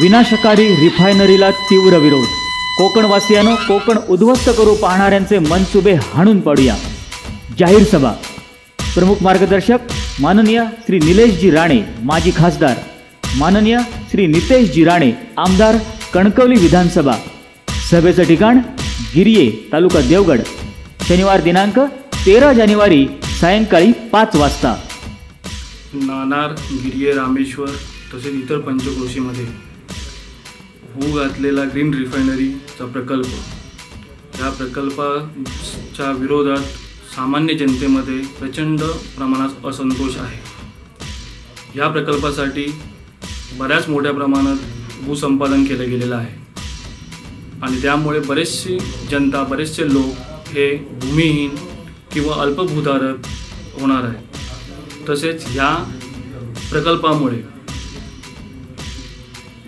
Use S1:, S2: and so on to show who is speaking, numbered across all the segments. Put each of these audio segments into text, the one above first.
S1: विनाशकारी रिफायनरीला तीव्र विरोध. कोकणवासियानो कोकण उद्ध्वस्त करू पाहणाऱ्यांचे मनसुबे हाणून पाडूया. जाहीर सभा. प्रमुख मार्गदर्शक माननीय श्री निलेशजी राणे माजी खासदार. माननीय श्री नितेशजी राणे आमदार कणकवली विधानसभा. सभेचं ठिकाण गिरिये तालुका देवगड. शनिवार दिनांक तेरा जानेवारी सायंकाळी पाच वाजता.
S2: नाणार गिरिये रामेश्वर तसेच इतर पंचक्रोशीमध्ये होऊ घातलेला ग्रीन रिफायनरीचा प्रकल्प. या प्रकल्पाच्या विरोधात सामान्य जनतेमध्ये प्रचंड प्रमाणात असंतोष आहे. या प्रकल्पासाठी बऱ्याच मोठ्या प्रमाणात भूसंपादन केलं गेलेलं आहे. आणि त्यामुळे बरेचशी जनता बरेचसे लोक हे भूमिहीन किंवा अल्पभूधारक होणार आहे तसेच ह्या प्रकल्पामुळे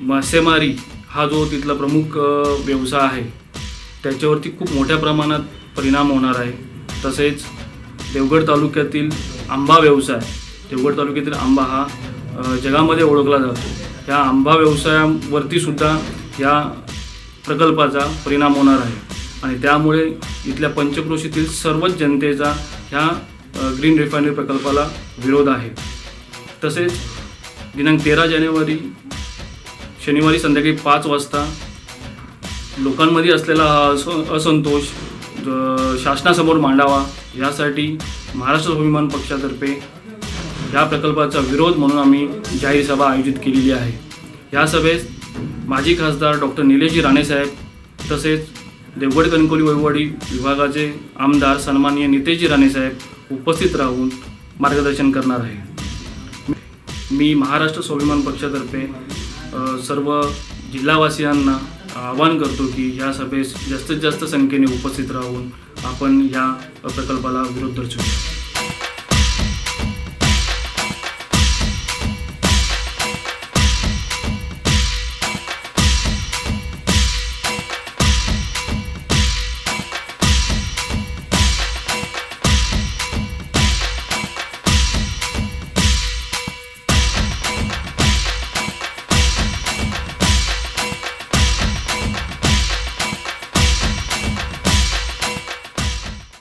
S2: मासेमारी हा जो तिथला प्रमुख व्यवसाय आहे त्याच्यावरती खूप मोठ्या प्रमाणात परिणाम होणार आहे. तसेच देवगड तालुक्यातील आंबा व्यवसाय देवगड तालुक्यातील आंबा हा जगामध्ये ओळखला जातो. या आंबा व्यवसायावरती सुद्धा या प्रकल्पाचा परिणाम होणार आहे. आणि त्यामुळे इथल्या पंचक्रोशीतील सर्वच जनतेचा ह्या ग्रीन रिफायनरी प्रकल्पाला विरोध आहे. तसेच दिनांक तेरा जानेवारी शनिवारी संध्याकाळी पाच वाजता लोकांमध्ये असलेला हा असंतोष शासनासमोर मांडावा यासाठी महाराष्ट्र स्वाभिमान पक्षातर्फे या प्रकल्पाचा विरोध म्हणून आम्ही जाहीर सभा आयोजित केलेली आहे. या सभेत माजी खासदार डॉक्टर निलेशजी राणेसाहेब तसेच देवगड कणकोली वैवाडी विभागाचे आमदार सन्माननीय नितेशजी राणेसाहेब उपस्थित राहून मार्गदर्शन करणार आहे. मी महाराष्ट्र स्वाभिमान पक्षातर्फे सर्व जिल्हावासियांना आवाहन करतो की या सभेस जास्तीत जास्त संख्येने उपस्थित राहून आपण या प्रकल्पाला विरोध दर्शवू